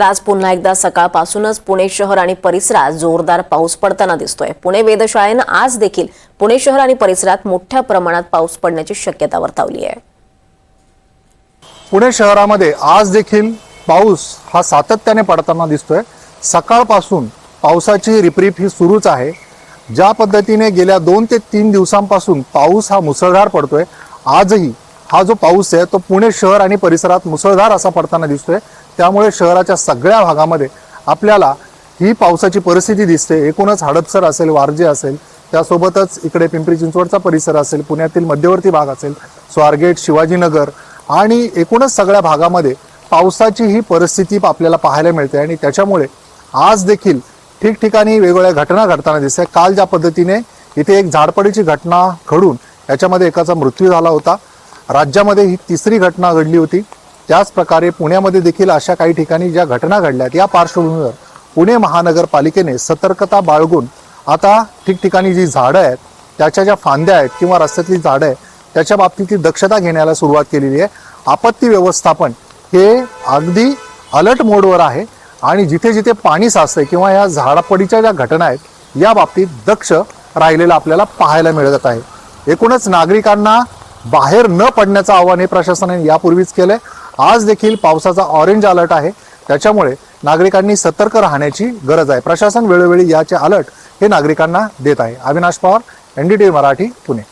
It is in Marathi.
तर आज पुन्हा एकदा सकाळपासूनच पुणे शहर आणि परिसरात जोरदार पाऊस पडताना दिसतोय. पुणे वेधशाळेनं आज देखील पुणे शहर आणि परिसरात मोठ्या प्रमाणात पाऊस पडण्याची शक्यता वर्तवली आहे. पुणे शहरामध्ये आज देखील पाऊस हा सातत्याने पडताना दिसतोय. सकाळपासून पावसाची रिपरिप ही सुरूच आहे. ज्या पद्धतीने गेल्या दोन ते तीन दिवसांपासून पाऊस हा मुसळधार पडतोय आजही हा जो पाऊस आहे तो पुणे शहर आणि परिसरात मुसळधार असा पडताना दिसतोय. त्यामुळे शहराच्या सगळ्या भागामध्ये आपल्याला ही पावसाची परिस्थिती दिसते. एकूणच हडपसर असेल वारजे असेल त्यासोबतच इकडे पिंपरी चिंचवडचा परिसर असेल पुण्यातील मध्यवर्ती भाग असेल स्वारगेट शिवाजीनगर आणि एकूणच सगळ्या भागामध्ये पावसाची ही परिस्थिती आपल्याला पाहायला मिळते आणि त्याच्यामुळे आज देखील ठिकठिकाणी वेगवेगळ्या घटना घडताना दिसते काल ज्या पद्धतीने इथे एक झाडपडीची घटना घडून याच्यामध्ये एकाचा मृत्यू झाला होता. राज्यामध्ये ही तिसरी घटना घडली होती. त्याच प्रकारे पुण्यामध्ये देखील अशा काही ठिकाणी ज्या घटना घडल्यात या पार्श्वभूमीवर पुणे महानगरपालिकेने सतर्कता बाळगून आता ठिकठिकाणी जी झाडं आहेत त्याच्या ज्या फांद्या आहेत किंवा रस्त्यातली झाडं आहेत त्याच्या बाबतीतली दक्षता घेण्याला सुरुवात केलेली आहे. आपत्ती व्यवस्थापन हे अगदी अलर्ट मोडवर आहे आणि जिथे जिथे पाणी साचतंय किंवा या झाडापडीच्या ज्या घटना आहेत या बाबतीत दक्ष राहिलेलं आपल्याला पाहायला मिळत आहे. एकूणच नागरिकांना बाहेर न पडण्याचं आव्हान हे प्रशासनाने यापूर्वीच केलंय. आज देखील पावसाचा ऑरेंज अलर्ट आहे. त्याच्यामुळे नागरिकांनी सतर्क राहण्याची गरज आहे. प्रशासन वेळोवेळी याचे अलर्ट हे नागरिकांना देत आहे. अविनाश पवार एनडीटीव्ही मराठी पुणे.